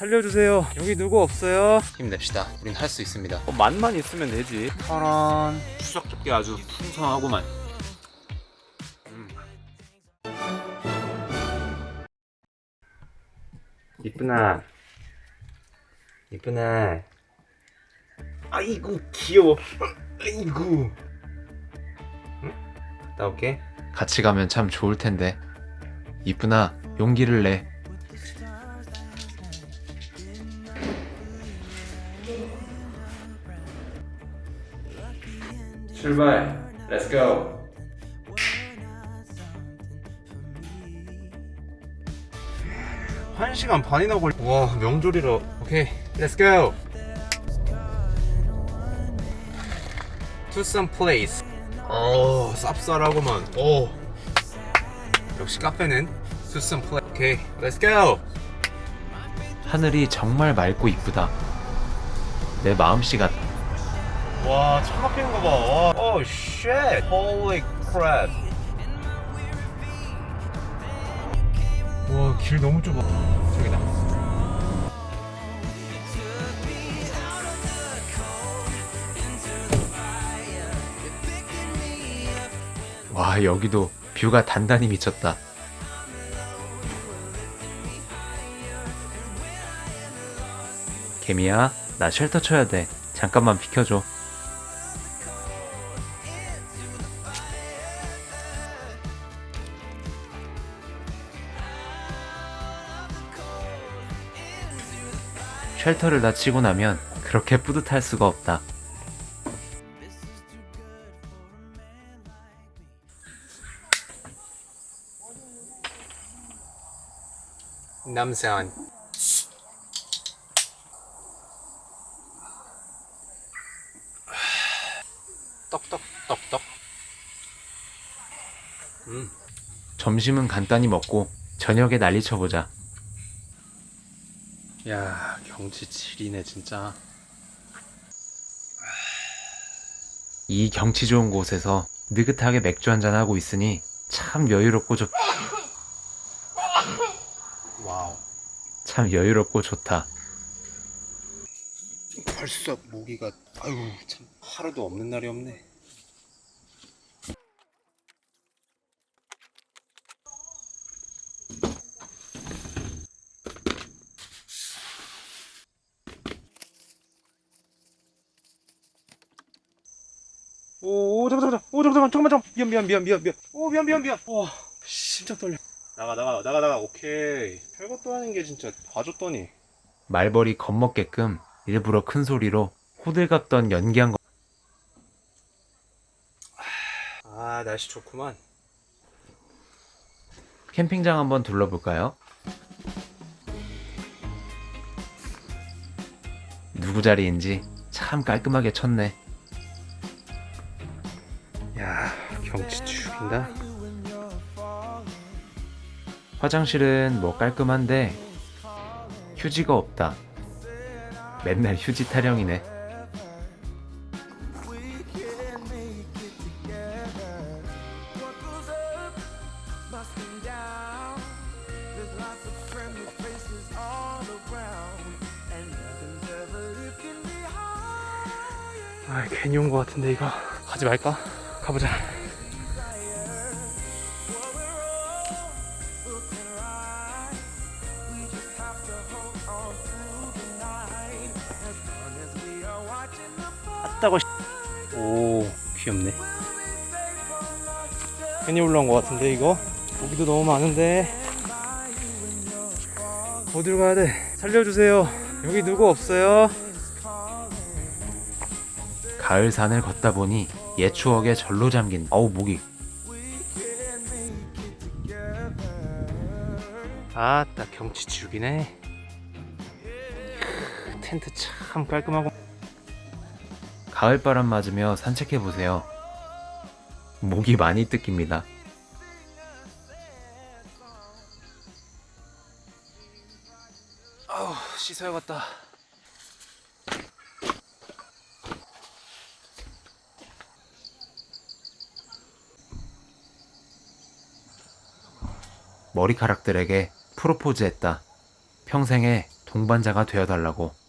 살려주세요. 여기 누구 없어요? 힘냅시다. 우린 할 수 있습니다. 뭐 맛만 있으면 되지. 파란 추석 접기 아주 풍성하구만. 이쁘나. 이쁘나. 아이고 귀여워. 아이고. 응? 갔다 올게. 같이 가면 참 좋을 텐데. 이쁘나 용기를 내. 출발. Let's go. 한 시간 반이나 걸. 와 명절이라. 오케이. Let's go. To some place. 오 쌉쌀하구만. 오. 역시 카페는 to some place. 오케이. Let's go. 하늘이 정말 맑고 이쁘다. 내 마음씨 같. 와, 차 막히는 거 봐. 와, 오, 쉣. Holy crap. 와, 길 너무 좁아. 저기다. 와 여기도 뷰가 단단히 미쳤다. 개미야, 나 쉘터 쳐야 돼. 잠깐만 비켜줘. 쉘터를 다 치고 나면 그렇게 뿌듯할 수가 없다. 남산. 떡떡 떡떡. 음. 점심은 간단히 먹고 저녁에 난리 쳐보자. 야, 경치 지리네 진짜. 이 경치 좋은 곳에서 느긋하게 맥주 한잔 하고 있으니 참 여유롭고 좋, 와우. 참 여유롭고 좋다. 벌써 모기가 아이고 참 하루도 없는 날이 없네. 오, 오 잠깐 잠깐 오 잠깐 잠깐 잠깐만 잠깐 미안 미안 미안 미안 미안. 오 미안 미안 미안. 와 심장 떨려. 나가 나가 나가 나가. 오케이. 별것도 아닌 게 진짜 봐줬더니. 말벌이 겁먹게끔 일부러 큰 소리로 호들갑던 연기한 거. 아 날씨 좋구만. 캠핑장 한번 둘러볼까요? 누구 자리인지 참 깔끔하게 쳤네. 경치 죽인다 화장실은 뭐 깔끔한데 휴지가 없다. 맨날 휴지 타령이네. 아 괜히 온거 같은데 이거 가지 말까? 가보자 아따고 오 귀엽네. 괜히 올라온 거 같은데 이거? 고기도 너무 많은데. 어디로 가야 돼? 살려주세요. 여기 누구 없어요? 가을 산을 걷다 보니 옛 추억에 절로 잠긴 어우 목이 아따 경치 죽이네 텐트 참 깔끔하고 가을바람 맞으며 산책해 보세요. 목이 많이 뜯깁니다. 아우 씻어야겠다 머리카락들에게 프로포즈했다. 평생에 동반자가 되어달라고.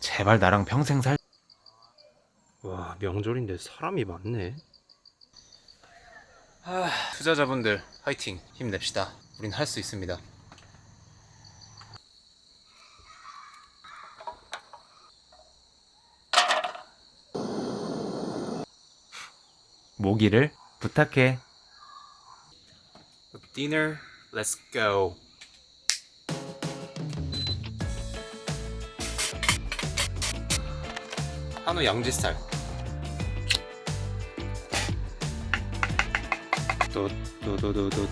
제발 나랑 평생 살. 와 명절인데 사람이 많네 아, 투자자분들 화이팅 힘냅시다. 우린 할 수 있습니다. 모기를 부탁해. Dinner, let's go. 한우 양지살. 또또또또또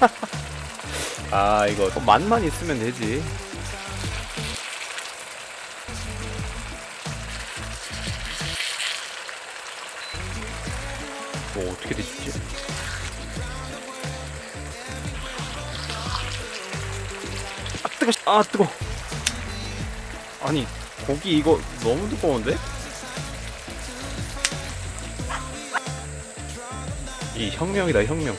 아 이거 맛만 있으면 되지 뭐 어떻게 되지? 아 뜨거 아 뜨거. 아니 고기 이거 너무 두꺼운데? 이 혁명이다 혁명.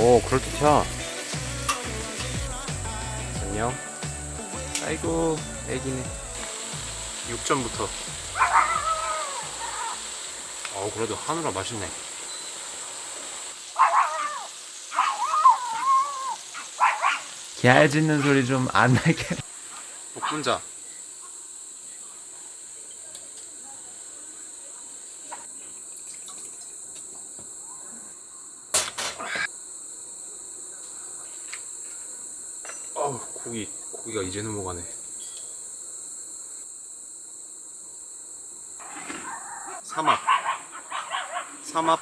오 그럴듯해 안녕. 아이고 애기네. 6점부터. 어 그래도 한우라 맛있네. 개 짖는 소리 좀 안 나게. 복분자. 어우 고기 고기가 이제 넘어가네 삼합. 삼합.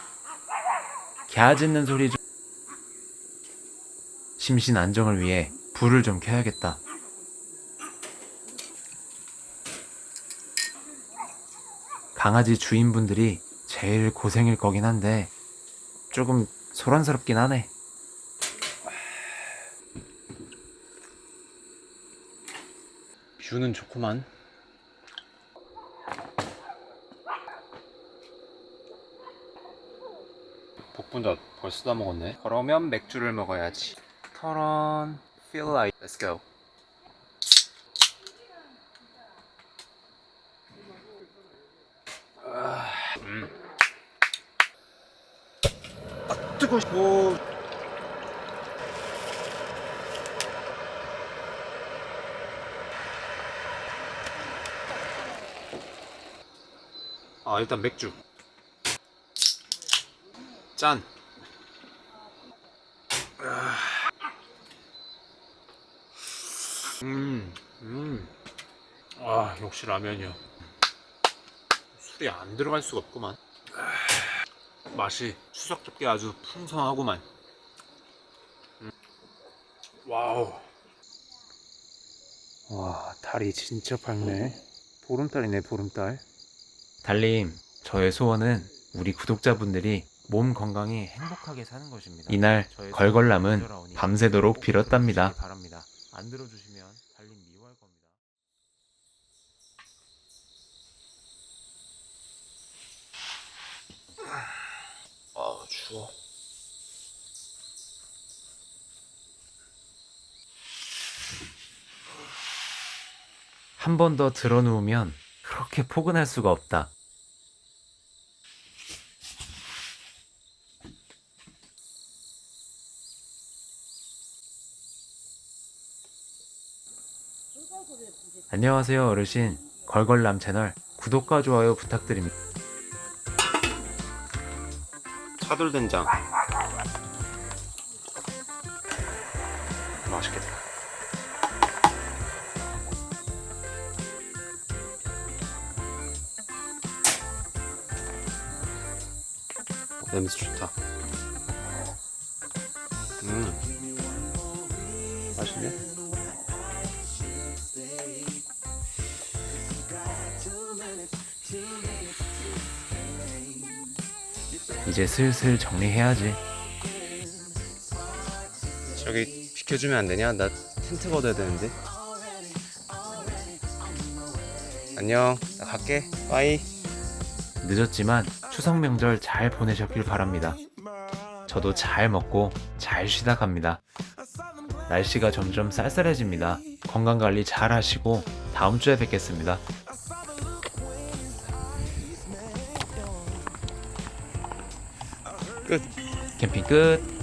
갸 짖는 소리 좀 심신 안정을 위해 불을 좀 켜야겠다. 강아지 주인분들이 제일 고생일 거긴 한데 조금 소란스럽긴 하네. 뷰는 좋구만. 복분자 벌써 다 먹었네. 그러면 맥주를 먹어야지. 터런, feel like, let's go. 아, 음. 아, 뜨거워. 오. 아 일단 맥주 짠 아. 음, 음. 아, 역시 라면이야. 술이 안 들어갈 수가 없구만. 아, 맛이 추석답게 아주 풍성하구만. 음. 와우. 와, 달이 진짜 밝네. 보름달이네, 보름달. 달님, 저의 소원은 우리 구독자분들이 몸 건강히 행복하게 사는 것입니다. 이날 걸걸남은 밤새도록 빌었답니다. 바랍니다. 안 들어주시면 달님 미워할 겁니다. 아 추워. 한 번 더 들어 누우면 그렇게 포근할 수가 없다. 안녕하세요 어르신. 걸걸남 채널 구독과 좋아요 부탁드립니다. 차돌된장. 맛있겠다. 어, 냄새 좋다. 음. 맛있네 이제 슬슬 정리해야지. 저기 비켜주면 안 되냐? 나 텐트 걷어야 되는데. 안녕. 나 갈게. 빠이. 늦었지만 추석 명절 잘 보내셨길 바랍니다. 저도 잘 먹고 잘 쉬다 갑니다. 날씨가 점점 쌀쌀해집니다. 건강 관리 잘 하시고 다음 주에 뵙겠습니다. 끝. 캠핑 끝.